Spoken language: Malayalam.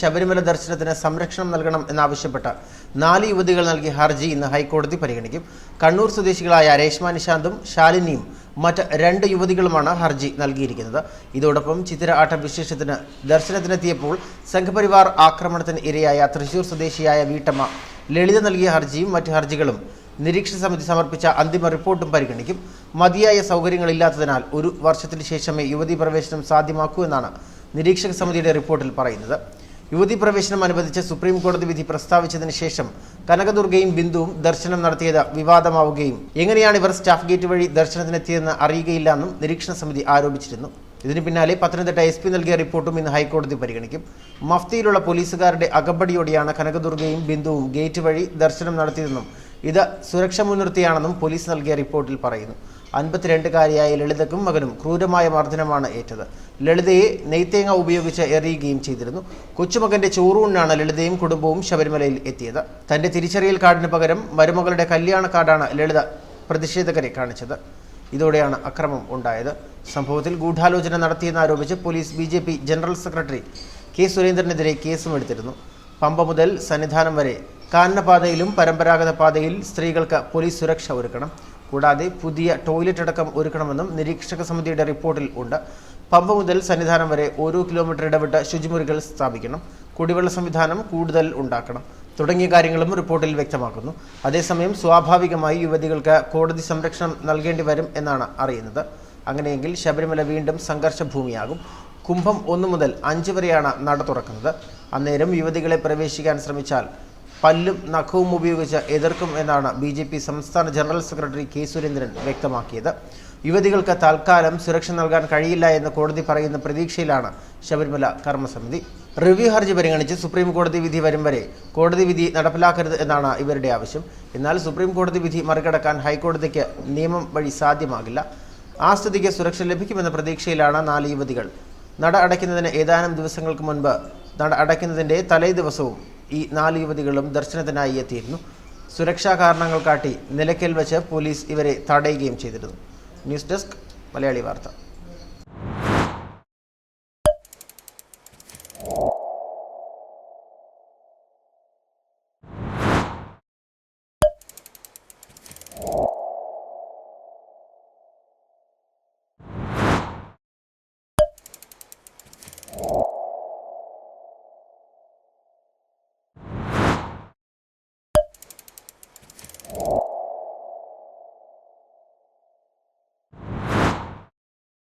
ശബരിമല ദർശനത്തിന് സംരക്ഷണം നൽകണം എന്നാവശ്യപ്പെട്ട് നാല് യുവതികൾ നൽകിയ ഹർജി ഇന്ന് ഹൈക്കോടതി പരിഗണിക്കും. കണ്ണൂർ സ്വദേശികളായ രേഷ്മ നിശാന്തും ശാലിനിയും മറ്റ് രണ്ട് യുവതികളുമാണ് ഹർജി നൽകിയിരിക്കുന്നത്. ഇതോടൊപ്പം ചിത്തിര ആട്ട വിശേഷത്തിന് ദർശനത്തിനെത്തിയപ്പോൾ സംഘപരിവാർ ആക്രമണത്തിന് ഇരയായ തൃശൂർ സ്വദേശിയായ വീട്ടമ്മ ലളിത നൽകിയ ഹർജിയും മറ്റ് ഹർജികളും നിരീക്ഷണ സമിതി സമർപ്പിച്ച അന്തിമ റിപ്പോർട്ടും പരിഗണിക്കും. മതിയായ സൗകര്യങ്ങളില്ലാത്തതിനാൽ ഒരു വർഷത്തിന് ശേഷമേ യുവതി പ്രവേശനം സാധ്യമാക്കൂ എന്നാണ് നിരീക്ഷക സമിതിയുടെ റിപ്പോർട്ടിൽ പറയുന്നത്. യുവതീ പ്രവേശനം അനുവദിച്ച് സുപ്രീം കോടതി വിധി പ്രസ്താവിച്ചതിന് ശേഷം കനകദുർഗയും ബിന്ദുവും ദർശനം നടത്തിയത് വിവാദമാവുകയും എങ്ങനെയാണ് ഇവർ സ്റ്റാഫ് ഗേറ്റ് വഴി ദർശനത്തിനെത്തിയതെന്ന് അറിയുകയില്ലെന്നും നിരീക്ഷണ സമിതി ആരോപിച്ചിരുന്നു. ഇതിന് പിന്നാലെ പത്തനംതിട്ട എസ് പി നൽകിയ റിപ്പോർട്ടും ഇന്ന് ഹൈക്കോടതി പരിഗണിക്കും. മഫ്തിയിലുള്ള പോലീസുകാരുടെ അകമ്പടിയോടെയാണ് കനകദുർഗയും ബിന്ദുവും ഗേറ്റ് വഴി ദർശനം നടത്തിയതെന്നും ഇത് സുരക്ഷ മുൻനിർത്തിയാണെന്നും പോലീസ് നൽകിയ റിപ്പോർട്ടിൽ പറയുന്നു. അൻപത്തിരണ്ടുകാരിയായ ലളിതക്കും മകനും ക്രൂരമായ മർദ്ദനമാണ് ഏറ്റത്. ലളിതയെ നെയ്ത്തേങ്ങ ഉപയോഗിച്ച് എറിയുകയും ചെയ്തിരുന്നു. കൊച്ചുമകന്റെ ചോറൂണിനാണ് ലളിതയും കുടുംബവും ശബരിമലയിൽ എത്തിയത്. തന്റെ തിരിച്ചറിയൽ കാർഡിന് പകരം മരുമകളുടെ കല്യാണ കാർഡാണ് ലളിത പ്രതിഷേധകരെ കാണിച്ചത്. ഇതോടെയാണ് അക്രമം ഉണ്ടായത്. സംഭവത്തിൽ ഗൂഢാലോചന നടത്തിയെന്നാരോപിച്ച് police B J P general secretary K സുരേന്ദ്രനെതിരെ കേസും എടുത്തിരുന്നു. പമ്പ മുതൽ സന്നിധാനം വരെ കാനനപാതയിലും പരമ്പരാഗത പാതയിൽ സ്ത്രീകൾക്ക് പോലീസ് സുരക്ഷ ഒരുക്കണം. കൂടാതെ പുതിയ ടോയ്ലറ്റ് അടക്കം ഒരുക്കണമെന്നും നിരീക്ഷക സമിതിയുടെ റിപ്പോർട്ടിൽ ഉണ്ട്. പമ്പ മുതൽ സന്നിധാനം വരെ ഓരോ കിലോമീറ്റർ ഇടവിട്ട് ശുചിമുറികൾ സ്ഥാപിക്കണം. കുടിവെള്ള സംവിധാനം കൂടുതൽ ഉണ്ടാക്കണം. തുടങ്ങിയ കാര്യങ്ങളും റിപ്പോർട്ടിൽ വ്യക്തമാക്കുന്നു. അതേസമയം സ്വാഭാവികമായി യുവതികൾക്ക് കോടതി സംരക്ഷണം നൽകേണ്ടി വരും എന്നാണ് അറിയുന്നത്. അങ്ങനെയെങ്കിൽ ശബരിമല വീണ്ടും സംഘർഷഭൂമിയാകും. കുംഭം ഒന്നു മുതൽ അഞ്ച് വരെയാണ് നട തുറക്കുന്നത്. അന്നേരം യുവതികളെ പ്രവേശിക്കാൻ ശ്രമിച്ചാൽ പല്ലും നഖവും ഉപയോഗിച്ച് എതിർക്കും എന്നാണ് ബി ജെ പി സംസ്ഥാന ജനറൽ സെക്രട്ടറി കെ സുരേന്ദ്രൻ വ്യക്തമാക്കിയത്. യുവതികൾക്ക് തൽക്കാലം സുരക്ഷ നൽകാൻ കഴിയില്ല എന്ന് കോടതി പറയുന്ന പ്രതീക്ഷയിലാണ് ശബരിമല കർമ്മസമിതി. റിവ്യൂ ഹർജി പരിഗണിച്ച് സുപ്രീം കോടതി വിധി വരും വരെ കോടതി വിധി നടപ്പിലാക്കരുത് എന്നാണ് ഇവരുടെ ആവശ്യം. എന്നാൽ സുപ്രീം കോടതി വിധി മറികടക്കാൻ ഹൈക്കോടതിക്ക് നിയമം വഴി സാധ്യമാകില്ല. ആ സ്ഥിതിക്ക് സുരക്ഷ ലഭിക്കുമെന്ന പ്രതീക്ഷയിലാണ് നാല് യുവതികൾ. നട അടയ്ക്കുന്നതിന് ഏതാനും ദിവസങ്ങൾക്ക് മുൻപ് നട അടയ്ക്കുന്നതിന്റെ തലേ ദിവസവും ഈ നാല് യുവതികളും ദർശനത്തിനായി എത്തിയിരുന്നു. സുരക്ഷാ കാരണങ്ങൾ കാട്ടി നിലയ്ക്കൽ വെച്ച് പോലീസ് ഇവരെ തടയുകയും ചെയ്തിരുന്നു. ന്യൂസ് ഡെസ്ക് മലയാളി വാർത്ത.